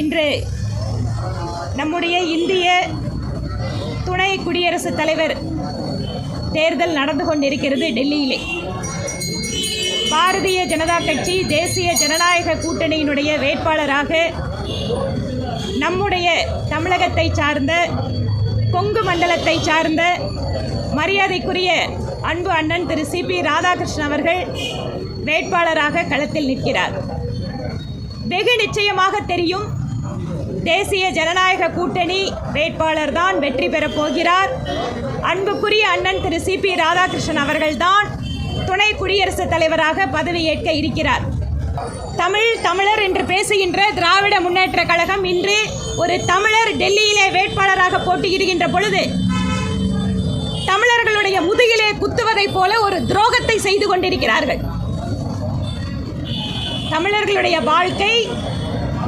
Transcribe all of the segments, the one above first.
இன்று நம்முடைய இந்திய துணை குடியரசுத் தலைவர் தேர்தல் நடந்து கொண்டிருக்கிறது டெல்லியிலே. பாரதிய ஜனதா கட்சி தேசிய ஜனநாயக கூட்டணியினுடைய வேட்பாளராக நம்முடைய தமிழகத்தை சார்ந்த கொங்கு மண்டலத்தை சார்ந்த மரியாதைக்குரிய அன்பு அண்ணன் திரு சிபி ராதாகிருஷ்ணன் அவர்கள் வேட்பாளராக களத்தில் நிற்கிறார். வெகு நிச்சயமாக தெரியும் தேசிய ஜனநாயக கூட்டணி வேட்பாளர் தான் வெற்றி பெறப் போகிறார். அன்புக்குரிய அண்ணன் திரு சி பி ராதாகிருஷ்ணன் அவர்கள்தான் துணை குடியரசுத் தலைவராக பதவியேற்க இருக்கிறார். தமிழ் தமிழர் என்று பேசுகின்ற திராவிட முன்னேற்ற கழகம் இன்று ஒரு தமிழர் டெல்லியிலே வேட்பாளராக போட்டியிடுகின்ற பொழுது தமிழர்களுடைய முதுகிலே குத்துவதைப் போல ஒரு துரோகத்தை செய்து கொண்டிருக்கிறார்கள். தமிழர்களுடைய வாழ்க்கை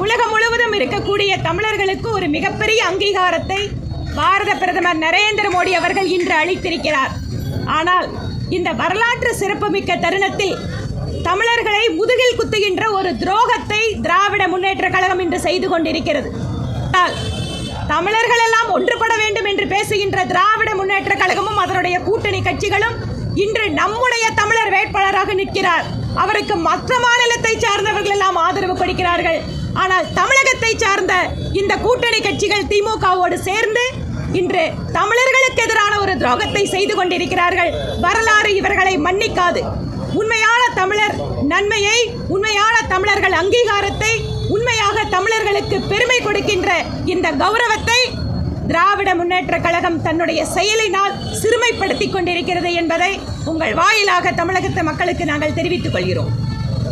உலகம் முழுவதும் இருக்கக்கூடிய தமிழர்களுக்கு ஒரு மிகப்பெரிய அங்கீகாரத்தை பாரத பிரதமர் நரேந்திர மோடி அவர்கள் இன்று அளித்திருக்கிறார். ஆனால் இந்த வரலாற்று சிறப்புமிக்க தருணத்தில் தமிழர்களை முதுகில் குத்துகின்ற ஒரு துரோகத்தை திராவிட முன்னேற்ற கழகம் இன்று செய்து கொண்டிருக்கிறது. ஆனால் தமிழர்கள் எல்லாம் ஒன்றுபட வேண்டும் என்று பேசுகின்ற திராவிட முன்னேற்ற கழகமும் அதனுடைய கூட்டணி கட்சிகளும் இன்று நம்முடைய தமிழர் வேட்பாளராக நிற்கிறார். அவருக்கு மற்ற மாநிலத்தை சார்ந்தவர்கள் எல்லாம் ஆதரவு கொடுக்கிறார்கள். ஆனால் தமிழகத்தை சார்ந்த இந்த கூட்டணி கட்சிகள் திமுகவோடு சேர்ந்து இன்று தமிழர்களுக்கு எதிரான ஒரு துரோகத்தை செய்து கொண்டிருக்கிறார்கள். வரலாறு இவர்களை மன்னிக்காது. உண்மையான தமிழர் நன்மையை உண்மையான தமிழர்கள் அங்கீகாரத்தை உண்மையாக தமிழர்களுக்கு பெருமை கொடுக்கின்ற இந்த கௌரவத்தை திராவிட முன்னேற்ற கழகம் தன்னுடைய செயலினால் சிறுமைப்படுத்திக் கொண்டிருக்கிறது என்பதை உங்கள் வாயிலாக தமிழகத்து மக்களுக்கு நாங்கள் தெரிவித்துக் கொள்கிறோம்.